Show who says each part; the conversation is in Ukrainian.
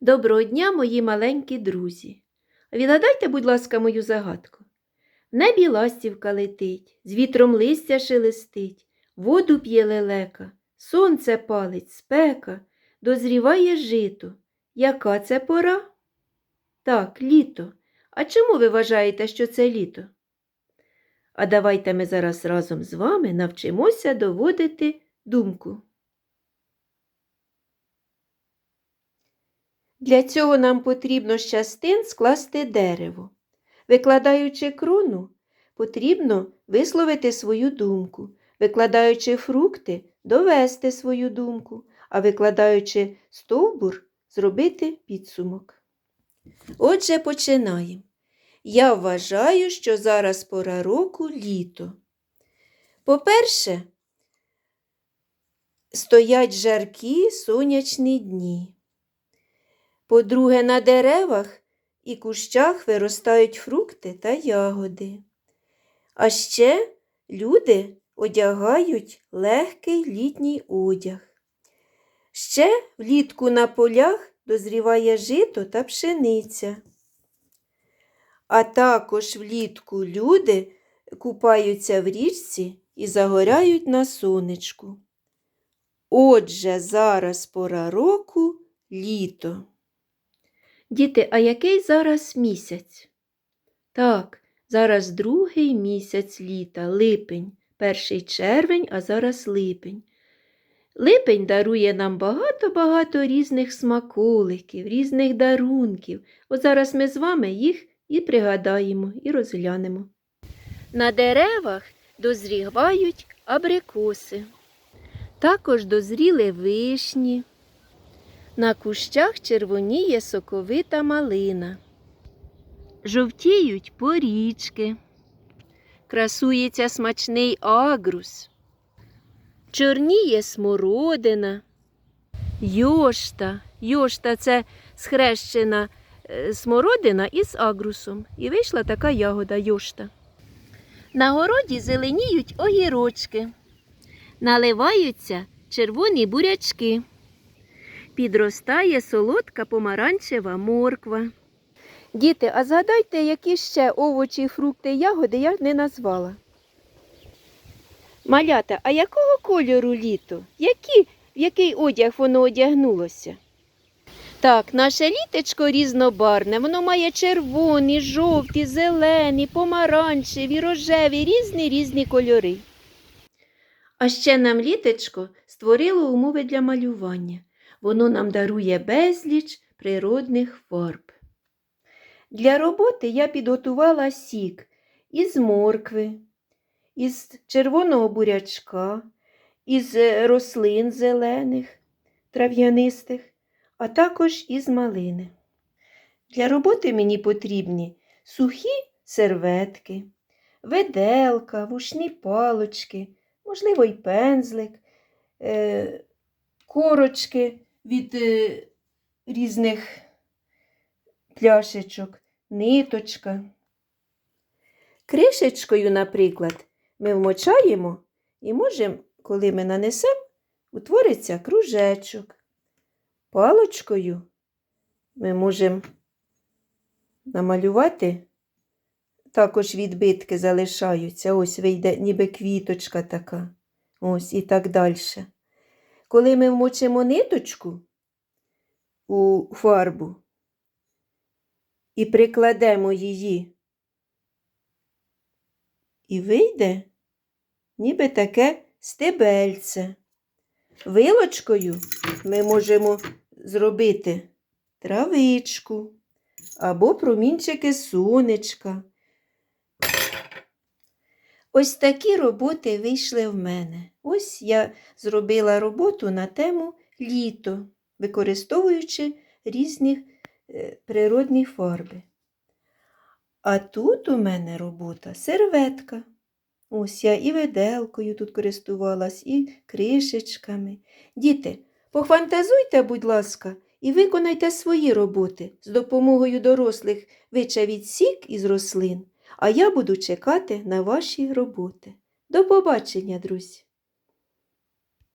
Speaker 1: Доброго дня, мої маленькі друзі. Відгадайте, будь ласка, мою загадку. В небі ластівка летить, з вітром листя шелестить, воду п'є лелека, сонце палить, спека, дозріває жито. Яка це пора? Так, літо. А чому ви вважаєте, що це літо? А давайте ми зараз разом з вами навчимося доводити думку. Для цього нам потрібно з частин скласти дерево. Викладаючи крону, потрібно висловити свою думку, викладаючи фрукти, довести свою думку, а викладаючи стовбур, зробити підсумок. Отже, починаємо. Я вважаю, що зараз пора року літо. По-перше, стоять жаркі сонячні дні. По-друге, на деревах і кущах виростають фрукти та ягоди. А ще люди одягають легкий літній одяг. Ще влітку на полях дозріває жито та пшениця. А також влітку люди купаються в річці і загоряють на сонечку. Отже, зараз пора року літо. Діти, а який зараз місяць? Так, зараз другий місяць літа, липень, перший червень, а зараз липень. Липень дарує нам багато-багато різних смаколиків, різних дарунків. От зараз ми з вами їх і пригадаємо, і розглянемо. На деревах дозрівають абрикоси. Також дозріли вишні. На кущах червоніє соковита малина. Жовтіють порічки. Красується смачний агрус. Чорніє смородина. Йошта. Йошта це схрещена е, смородина із агрусом. І вийшла така ягода йошта. На городі зеленіють огірочки. Наливаються червоні бурячки підростає солодка помаранчева морква. Діти, а згадайте, які ще овочі, фрукти, ягоди я не назвала. Малята, а якого кольору літо? Які, в який одяг воно одягнулося? Так, наше літечко різнобарне, воно має червоні, жовті, зелені, помаранчеві, рожеві, різні різні кольори. А ще нам літечко створило умови для малювання. Воно нам дарує безліч природних фарб. Для роботи я підготувала сік із моркви, із червоного бурячка, із рослин зелених, трав'янистих, а також із малини. Для роботи мені потрібні сухі серветки, веделка, вушні палочки, можливо, й пензлик, е, корочки від е, різних пляшечок, ниточка. Кришечкою, наприклад, ми вмочаємо і можемо, коли ми нанесемо, утвориться кружечок. Палочкою ми можемо намалювати, також відбитки залишаються, ось вийде ніби квіточка така, ось і так далі. Коли ми вмочимо ниточку у фарбу і прикладемо її, і вийде ніби таке стебельце. Вилочкою ми можемо зробити травичку або промінчики сонечка. Ось такі роботи вийшли в мене. Ось я зробила роботу на тему літо, використовуючи різні е, природні фарби. А тут у мене робота серветка. Ось я і виделкою тут користувалась, і кришечками. Діти, пофантазуйте, будь ласка, і виконайте свої роботи з допомогою дорослих вичавіть сік із рослин, а я буду чекати на ваші роботи. До побачення, друзі!